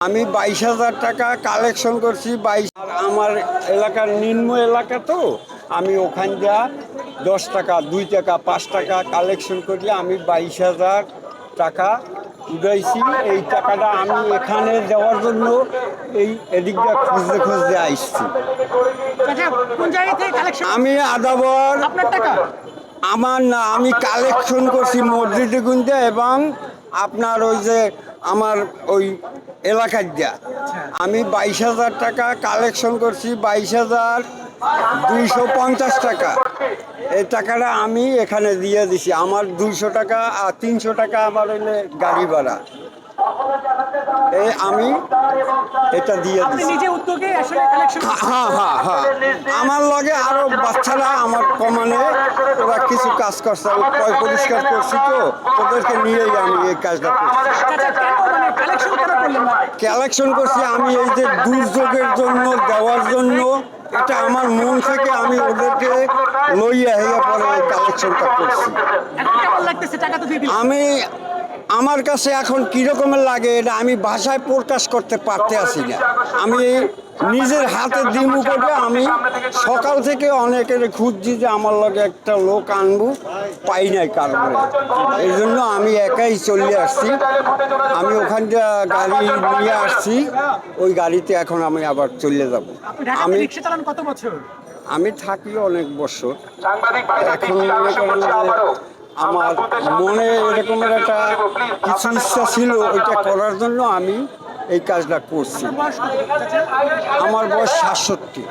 আমি বাইশ হাজার টাকা কালেকশন করছি বাইশ আমার এলাকার নিম্ন এলাকা তো আমি ওখান যা দশ টাকা দুই টাকা পাঁচ টাকা কালেকশন করলে আমি বাইশ হাজার টাকা উঠাইছি। এই টাকাটা আমি এখানে দেওয়ার জন্য এই এদিকটা খুঁজতে খুঁজতে আসছি। আচ্ছা আমি আদাবর। টাকা? আমার না আমি কালেকশন করছি মসজিদে গুনতে এবং আপনার ওই যে আমার ওই এলাকার যা। আমি বাইশ হাজার টাকা কালেকশন করছি বাইশ হাজার দুইশো পঞ্চাশ টাকা। এই টাকাটা আমি এখানে দিয়ে দিছি। আমার দুইশো টাকা আর তিনশো টাকা আমার হইলে গাড়ি ভাড়া। এই আমি এটা দিয়ে কালেকশন হ্যাঁ হ্যাঁ হ্যাঁ। আমার লগে আরও বাচ্চারা আমার কমানে ওরা কিছু কাজ করছে আমি পয় পরিষ্কার করছি তো ওদেরকে নিয়েই আমি এই কাজটা করছি। আচ্ছা মানে কালেকশন করছি আমি এই যে দুর্যোগের জন্য দেওয়ার জন্য এটা আমার মন থেকে আমি ওদেরকে লইয়া হইয়া পরে কালেকশনটা করছি। আমি আমার কাছে এখন কীরকমের লাগে এটা আমি ভাষায় প্রকাশ করতে পারতে আসি না। আমি নিজের হাতে দিমু করে আমি সকাল থেকে অনেকের খুঁজছি যে আমার লগে একটা লোক আনব পাই নাই কারণে এই জন্য আমি একাই চলে আসছি। আমি ওখানটা গাড়ি নিয়ে আসছি। ওই গাড়িতে এখন আমি আবার চলে যাব। আমি কত বছর? আমি থাকি অনেক বছর। এখন মনে করেন। আমার মনে এরকম এরকমের একটা কিছু ইচ্ছা ছিল ওইটা করার জন্য আমি এই কাজটা করছি? আমার বয়স সাতষট্টি